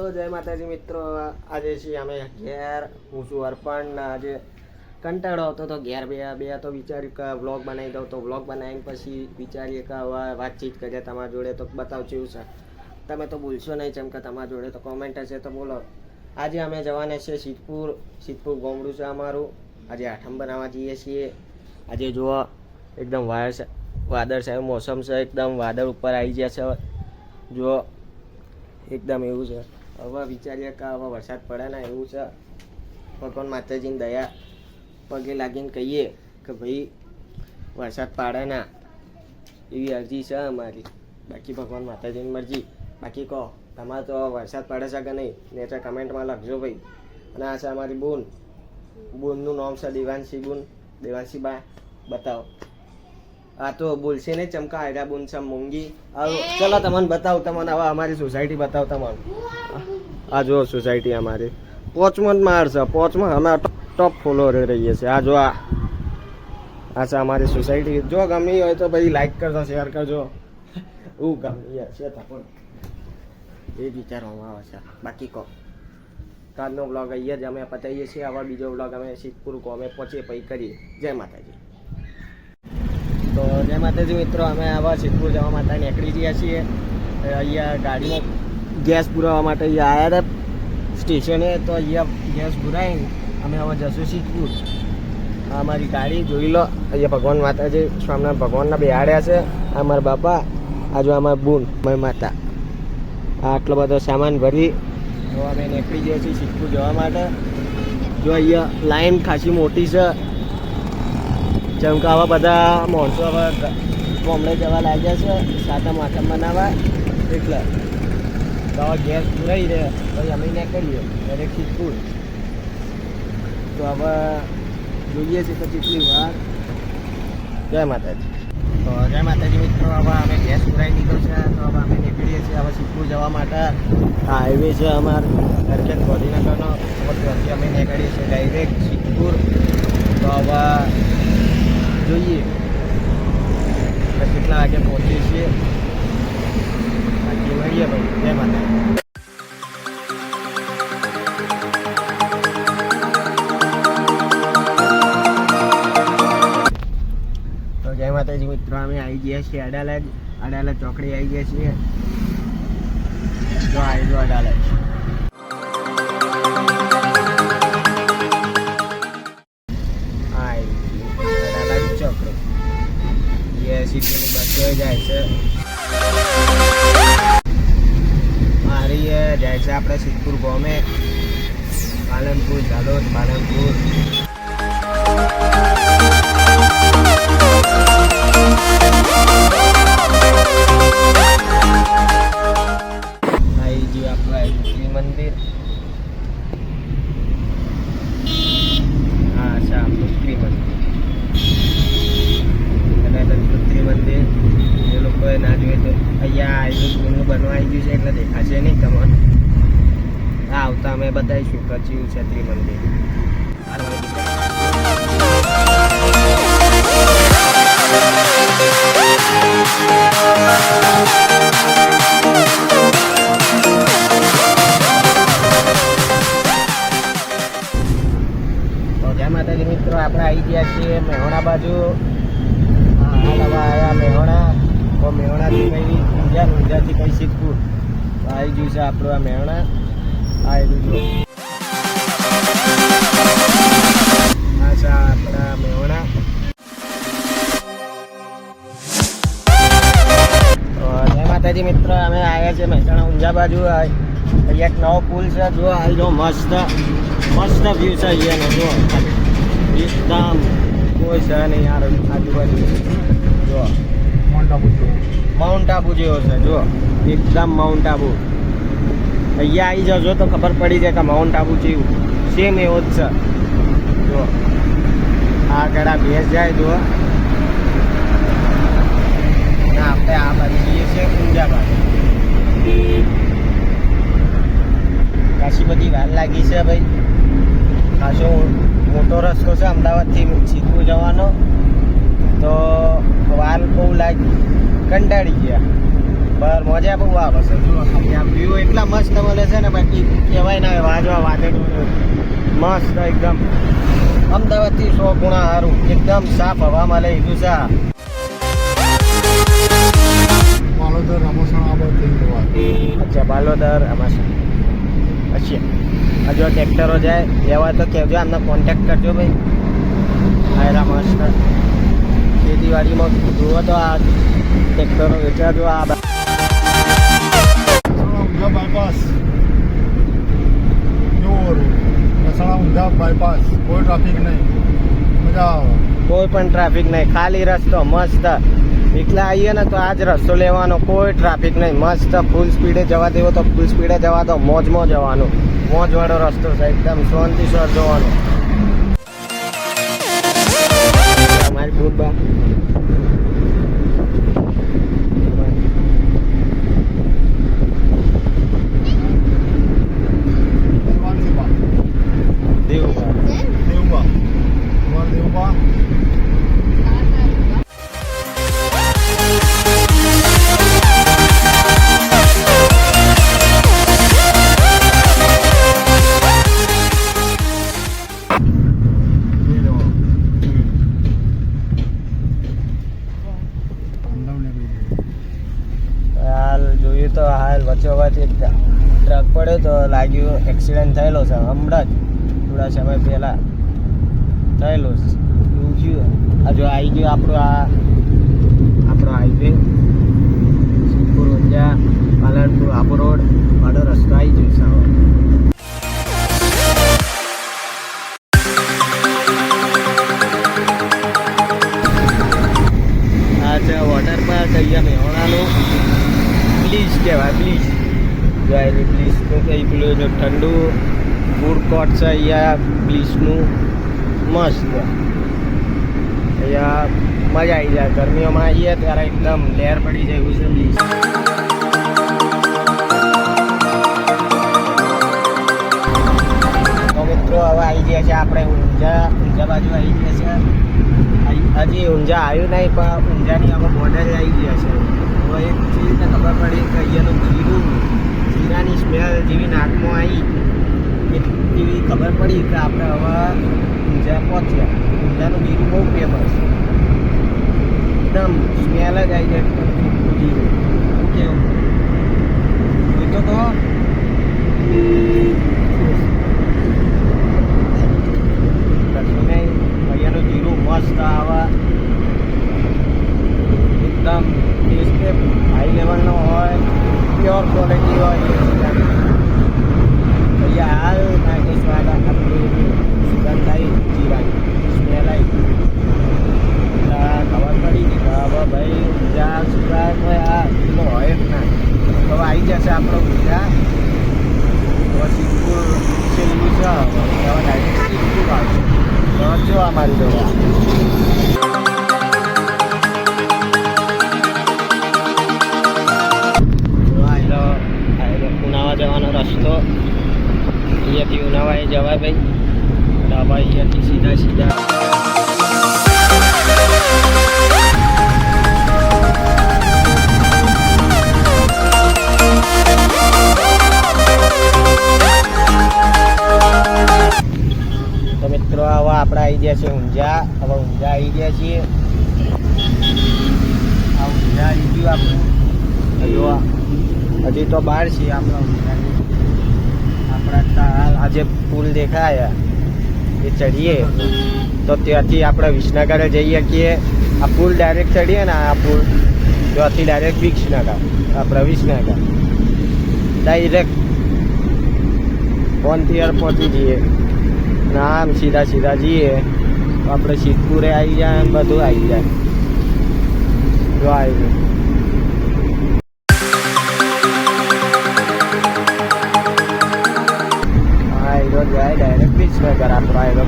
તો જય માતાજી મિત્રો, આજે છીએ અમે ઘેર. હું છું અર્પણ આજે કંટાળો હતો તો ઘેર બે બે તો વિચાર્યું કે વ્લોગ બનાવી દઉં તો વ્લોગ બનાવીને પછી વિચારીએ કે હવે વાતચીત કરીએ તમારા જોડે તો બતાવજો એવું છે. તમે તો ભૂલશો નહીં જેમ કે તમારા જોડે તો કોમેન્ટ હશે તો બોલો. આજે અમે જવાના છીએ સિદ્ધપુર. સિદ્ધપુર ગોમડું છે અમારું. આજે આઠમ બનાવવા જઈએ છીએ. આજે જુઓ, એકદમ વાયર વાદળ સાહેબ મોસમ છે, એકદમ વાદળ ઉપર આવી ગયા છે. જુઓ, એકદમ એવું છે. હવે વિચારીએ કે હવે વરસાદ પડે ને એવું છે. ભગવાન માતાજીની દયા પગે લાગીને કહીએ કે ભાઈ વરસાદ પાડે ના. એવી અરજી છે અમારી. બાકી ભગવાન માતાજીની મરજી. બાકી કહો, તમારે તો વરસાદ પડે છે કે નહીં? ને તો કમેન્ટમાં લખજો ભાઈ. અને આ છે અમારી બોન. બોનનું નામ છે દેવાંશી બોન. દેવાંશી બા બતાવો. આ તો બોલશે ને ચમકા આયરા બોન મૂંગી. ચલો તમને બતાવું તમને હવે અમારી સોસાયટી બતાવ તમને. આ જો સોસાયટી અમારી. પોચમાં જ માર છે પોચમાં અમે ટોપ ફોલોઅર રહીએ છીએ. આ જો આ આ છે અમારી સોસાયટી જો ગમી હોય તો ભાઈ લાઈક કરજો શેર કરજો. હું ગમી છે પણ. એ વિચારવામાં આવે છે. બાકી કહો. કાલનો બ્લોગ અહીંયા જ અમે પતાવીએ છીએ આવા બીજો બ્લોગ અમે સિદ્ધપુર અમે પહોંચીએ પછી કરીએ. જય માતાજી. તો જય માતાજી મિત્રો, અમે આવા સિદ્ધપુર જવા માટે નીકળી ગયા છીએ. અહીંયા ગાડીમાં ગેસ પુરાવવા માટે અહીંયા આવ્યા હતા. સ્ટેશને તો અહીંયા ગેસ પુરાવીને અમે હવે જશું સિદ્ધપુર. અમારી ગાડી જોઈ લો. અહીંયા ભગવાન માતાજી, સ્વામિનારાયણ ભગવાનના બેહાડ્યા છે. આ મારા બાપા, આ જો અમારા બૂન, મારી માતા. આટલો બધો સામાન ભરી તો અમે નીકળી ગયા છીએ સિદ્ધપુર જવા માટે. જો અહીંયા લાઈન ખાસી મોટી છે જેમ કે આવા બધા માણસો હવે ગામડે જવા લાગ્યા છે, સાતમ, આઠમ બનાવવા એટલે તો ગેસ પુરાઈ રહે પછી અમે નીકળીએ દરેક સિદ્ધપુર તો હવે જોઈએ છીએ તો કેટલી વાર. જય માતાજી. તો જય માતાજી મિત્રો, હવે અમે ગેસ પુરાઈ છે, તો હવે અમે નીકળીએ છીએ હવે સિદ્ધપુર જવા માટે. હાઈવે છે અમાર હરકેત ગાંધીનગરનો અમે નીકળીએ છીએ ડાયરેક્ટ સિદ્ધપુર. તો હવે જોઈએ. કેટલા વાગે પહોંચીએ છીએ? બાકી મળીએ ભાઈ જય માતા જય માતાજી, મિત્રો, અમે આવી ગયા છીએ અડાલજ. અડાલજ ચોકડી આવી ગયા છીએ. જો આવી જો અડાલજ. અમે બતાવીશું કચ્યું છે ત્રિમંદિર. તો જય માતાજી મિત્રો, આપણે આવી ગયા છીએ મેહોણા બાજુ. આવ્યા મેહોણા. તો મેહોણાથી કઈ ઊંઝા ઊંઝાથી કઈ સિદ્ધપુર. આવી ગયું છે આપણું આ મેહોણા. આ એનું જો. આ છે આપણા મેહોણા જય માતાજી મિત્રો અમે આવ્યા છે મહેસાણા ઊંઝા બાજુ. આ એક નવો પુલ છે જો આવી જો મસ્ત મસ્ત વ્યૂ છે અહીંયાનો જો. એકદમ કોઈ છે નહીં યાર આજુબાજુ. જો. માઉન્ટ આબુ જેવો. છે જો. એકદમ માઉન્ટ આબુ અહીંયા આવી જજો તો ખબર પડી જાય કે માઉન્ટ આબુ જેવું સેમ એવો જ છે. જો, આ ગળા ભેંસ જાય જો આપણે આ બાજુ જઈએ છીએ બાજુ. ખાસી બધી વાર લાગી છે ભાઈ. ખાસો મોટો રસ્તો છે, અમદાવાદથી સિદ્ધપુર જવાનો. તો વાર બહુ લાગી. કંટાળી ગયા. બહાર મજા બહુ આવે છે વ્યૂ એટલા મસ્ત મળે છે ને બાકી કહેવાય ના વાજવા વાદળું મસ્ત એકદમ. અમદાવાદથી સો ગુણા સારું એકદમ સાફ હવા મળે એ છે જવા અચ્છા બાલોદર આમાં અચ્છા. આ જો ટ્રેક્ટરો જાય લેવા તો કહેજો આમને કોન્ટેક્ટ કરજો ભાઈ. આયરા મસ્ત ખેતીવાડીમાં જુઓ તો આ ટ્રેક્ટરો વેચાજો આ ઊંઝા બાયપાસ બાયપાસ કોઈ પણ ટ્રાફિક નહીં. ખાલી રસ્તો મસ્ત. એકલા આવીએ ને તો આ જ રસ્તો લેવાનો. કોઈ ટ્રાફિક નહીં. મસ્ત ફૂલ સ્પીડે જવા દેવો તો ફૂલ સ્પીડે જવા દો. મોજમાં જવાનું. મોજવાળો રસ્તો છે એકદમ. શાંતિસ્વર જોવાનો. અમારી ભૂતબા હાલ જોયું તો હાલ વચ્ચે વચ્ચે એક ટ્રક પડ્યો તો લાગ્યું એક્સિડન્ટ થયેલો છે. હમણાં જ થોડા સમય પહેલા. થયેલો છે. એવું થયું આ જો આવી ગયું આપણું આ બાજુ આવી ગયા છે. હજી- ઊંઝા આવ્યું નહીં, પણ ઊંઝાની હવે બોર્ડર આવી ગયા છે. હવે એક ચીજને ખબર પડી કે અહીંયાનું જીરું, જીરાની સ્મેલ જેવી નાકમાં આવી. એવી ખબર પડી કે આપણે હવે ઊંઝા પહોંચ્યા. ઊંઝાનું જીરું બહુ ફેમસ એકદમ સ્મેલ જ આવી જાય જીરું. કેવું તો કહો કશું નહીં અહીંયાનું જીરું મસ્ત આવે એકદમ ટેસ્ટ હાઈ લેવલનો હોય પ્યોર ક્વોલિટી હોય એ અહીંયા હાલ નાખી સ્વાદ આપણી સુગંધ આવી જીરાની સ્મેલ આવી એટલે ખબર પડી ગઈ કે હવે ભાઈ ઊંઝા સિવાય કોઈ આ પેલો હોય જ ના તો હવે આવી જશે આપણો ઊંઝા હવે સિદ્ધપુર છેલ્લું છે હવે ડાયરેક્ટ સિદ્ધપુર આવશે તો ગયા છીએ. આવી ગયું આપણું. હજુ હજી તો બહાર છીએ આપણા આપણા આજે પુલ દેખાય. એ ચડીએ. તો ત્યાંથી આપણે વિસનગર જઈએ છીએ આ પુલ ડાયરેક્ટ ચડીએ ને આ પુલ. ત્યાંથી ડાયરેક્ટ વિસનગર, આપણે વિસનગર. ડાયરેક્ટ ફોનથી એર પહોંચી જઈએ. ને આમ સીધા સીધા જઈએ. આપણે સિદ્ધપુરે આવી જાય ને બધું આવી જાય. જો આવી જાય. ડાયરેક્ટ વિસનગર આપણો આયરો.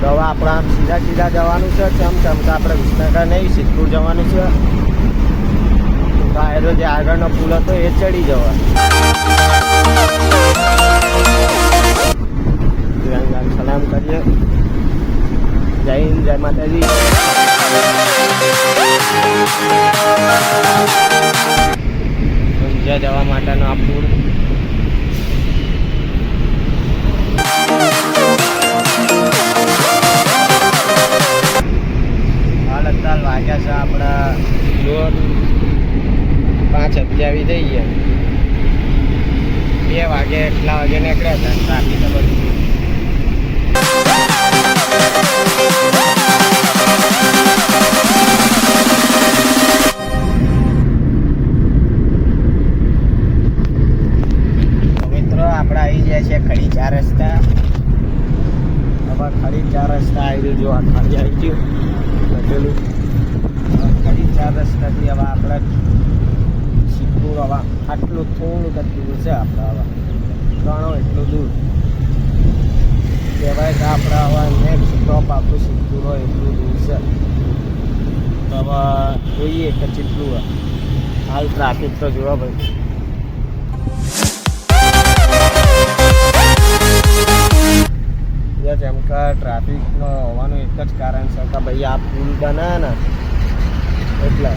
તો હવે આપણે આમ સીધા સીધા જવાનું છે. ચમ ચમ તો આપણે વિસનગર નહીં સિદ્ધપુર જવાનું છે. તો આયરો જે આગળનો પુલ હતો એ ચડી જવા. સલામ કરીએ. જય હિન્દ, જય માતાજી. ઊંઝા જવા માટેનો આ પુલ હાલ વાગ્યા છે આપણા જોર પાંચ અગિયાવી થઈ ગયા. બે વાગે, એટલા વાગે નીકળ્યા હતા. ટ્રાફિક બધું ચાર રસ્તા. હવે ખડી ચાર રસ્તા આવી જો આ ખાલી આવી ગયું. લખેલું ખાલી ચાર રસ્તાથી હવે આપણે સિદ્ધપુર હવે આટલું થોડુંક જ દૂર છે આપણે હવે. ત્રણો એટલું દૂર. કહેવાય કે આપણે હવે નેક્સ્ટ સ્ટોપ આપણું સિદ્ધપુર હોય એટલું દૂર છે. તો હવે જોઈએ કે કેટલું હાલ ટ્રાફિક તો જોવા ભાઈ યાર જેમ કે ટ્રાફિકનો હોવાનું એક જ કારણ છે કે ભાઈ આ પુલ બને ને એટલે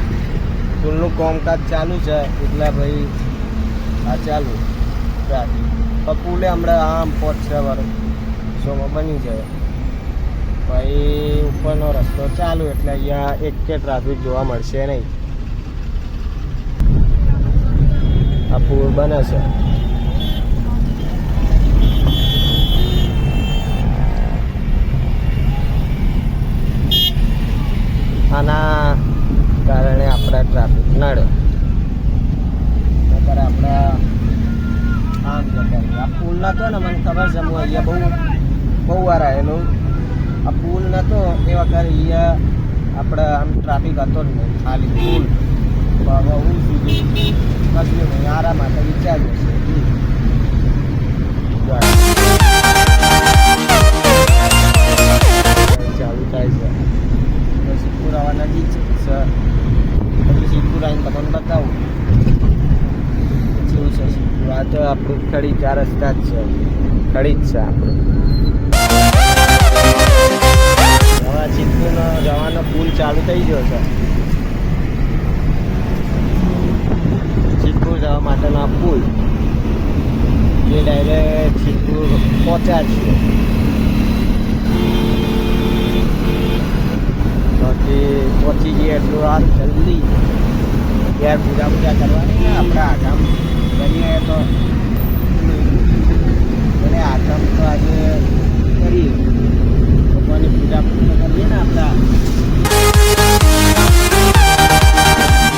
પુલનું કામકાજ ચાલુ છે, એટલે ભાઈ આ ચાલુ ટ્રાફિક. તો પુલે હમણાં આમ પહોંચશે છ વર્ષોમાં બની જાય. ભાઈ ઉપરનો રસ્તો ચાલુ, એટલે અહીંયા એક કે ટ્રાફિક જોવા મળશે નહીં. આ પુલ બને છે. આના કારણે આપણા ટ્રાફિક નડે. નકર આપણે આમ જતા આ પુલ નતો ને, મને ખબર છે, હું અહીંયા બહુ બહુ વાર આવેલો આ પુલ નતો, એ વખતે અહીંયા આપણે આમ ટ્રાફિક હતો નહીં, ખાલી પુલ. હવે હું સુધી કશું નહીં, આરામ માટે વિચાર્યું છે. ચાલુ થાય છે. આવવા નજીક છે એટલે સિદ્ધપુર આવીને તમને બતાવું. જેવું છે સિદ્ધપુર આ તો આપણું ખડી ચાર રસ્તા જ છે. ખડી જ છે આપણું. હવે સિદ્ધપુરનો જવાનો પુલ ચાલુ થઈ ગયો છે. સિદ્ધપુર જવા માટેનો આ પુલ. જે ડાયરેક્ટ સિદ્ધપુર પહોંચ્યા છીએ. બાકી પહોંચી જઈએ એટલું આ જલ્દી ઘેર પૂજા પૂજા કરવાની ને આપણે આગામ કરીએ તો અને આગામ તો આજે કરીએ. ભગવાનની પૂજા પૂજા કરીએ ને આપણા.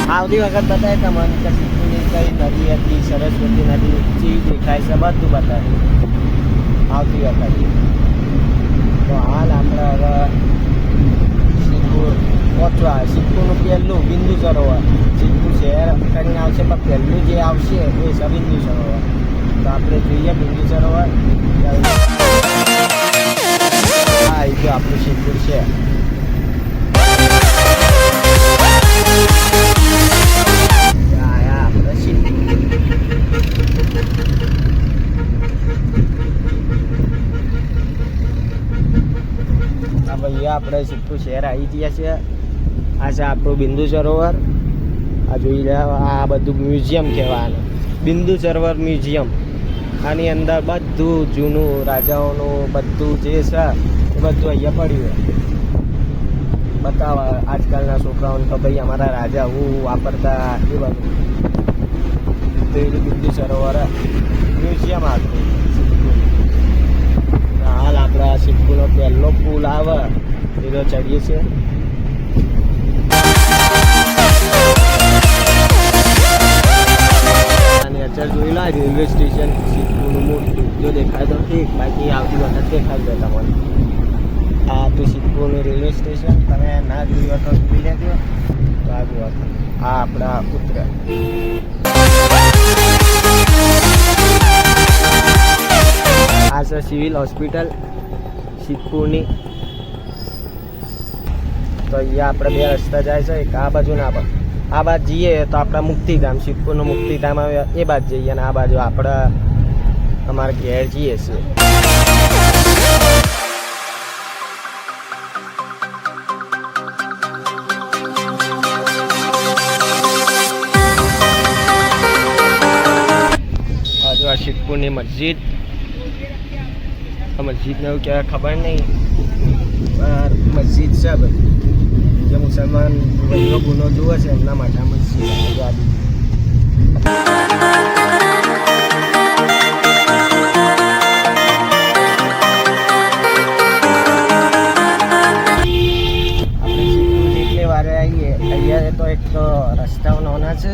આવતી વખત બતાવે તમને કે સિદ્ધપુરની કઈ નદી હતી, સરસ્વતી નદી ચીજ દેખાય છે, બધું બતાવે આવતી વખત. તો હાલ આપણે હવે પહોંચવા સિક્કુનું પહેલું બિંદુ સરોવર સિક્કુ શહેર કરીને આવશે, પણ પહેલું જે આવશે એ છે બિંદુ સરોવર તો આપણે જોઈએ બિંદુ સરોવર આપણે સિદ્ધપુર શહેર આવી ગયા છે આ છે આપણું બિંદુ સરોવર. આ જોઈ રહ્યા આ બધું મ્યુઝિયમ કહેવાનું બિંદુ સરોવર મ્યુઝિયમ. આની અંદર બધું જૂનું, રાજાઓનું બધું જે છે, એ બધું અહીંયા પડ્યું છે. બતાવા, આજકાલના છોકરાઓને તો ભાઈ અમારા રાજા હું વાપરતા એ બધું. બિંદુ સરોવર મ્યુઝિયમ હતું હાલ આપણા સિદ્ધપુરનો પહેલો પુલ આવે. એ ચડીએ છીએ. અચર જોઈ લો રેલવે સ્ટેશન સિદ્ધપુરનું મોટું. જો દેખાય તો ઠીક, બાકી આવતી વખત દેખાય છે તમને આ તો સિદ્ધપુરનું રેલવે સ્ટેશન, તમે ના જોયું હોય તો જોઈ લેજો. તો આ જુઓ આ આપણા ઉત્તરાયણ આ છે સિવિલ હોસ્પિટલ સિદ્ધપુરની તો અહીંયા આપણે બે રસ્તા જાય છે, એક આ બાજુ ને આ બાજુ આ બાજુ જઈએ તો આપણે મુક્તિધામ, શિવપુરનું મુક્તિધામ આવે, એ બાજુ જઈએ અને આ બાજુ આપણે અમારા ઘેર જઈએ છીએ. આ શિવપુરની મસ્જિદ. મસ્જિદને એવું કહેવાય, ખબર નહીં. મસ્જિદ છે બધી. મુસલમાન ભાઈઓ ગુનો જુએ છે, એમના માટે આવીએ. અહીંયા તો એક તો રસ્તાઓ નાના છે.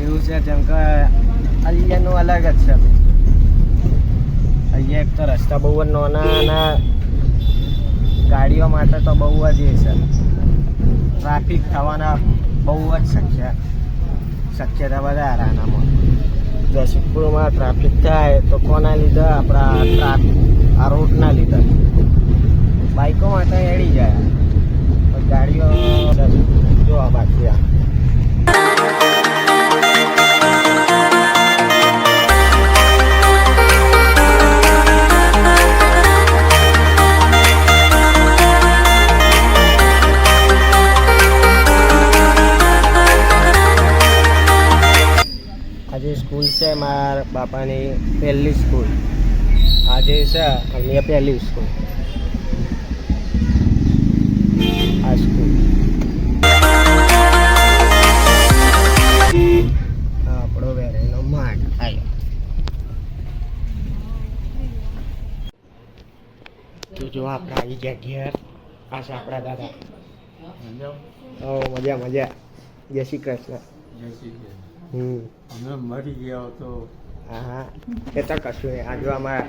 એવું છે, જેમ કે અહીંયાનું અલગ જ છે. અહીંયા એક તો રસ્તા બહુ જ નાના ગાડીઓ માટે તો બહુ જ એ છે. ટ્રાફિક થવાના બહુ જ શક્ય, શક્યતા વધારે આનામાં જો સિદ્ધપુરમાં ટ્રાફિક થાય તો કોના લીધે? આપણા ટ્રાફિક આ રોડના લીધે. બાઈકો માટે એડી જાય. ગાડીઓ જોવા બાકી છે મારા બાપાની પહેલી સ્કૂલ આજે છે અહીંયા પહેલી સ્કૂલ આ સ્કૂલ આપણો વેરેનો માડ આવ્યો તો જો આપણે આવી ગયા ઘેર. આ છે આપણા દાદા. મજા? મજા જય શ્રી કૃષ્ણ. હમ અમે મરી ગયા તો હા એ તો કશું નહીં. આજુ અમારા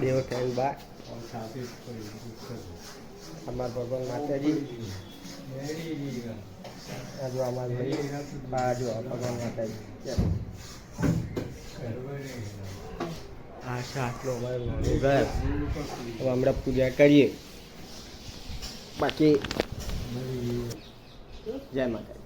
દેવ થયું બા. સાથે અમારા ભગવાન માતાજી. આજુ અમારા ભાઈ બાજુ ભગવાન માતાજી. આ અમારે અમારું ઘર હવે હમણાં પૂજા કરીએ. બાકી. જય માતાજી.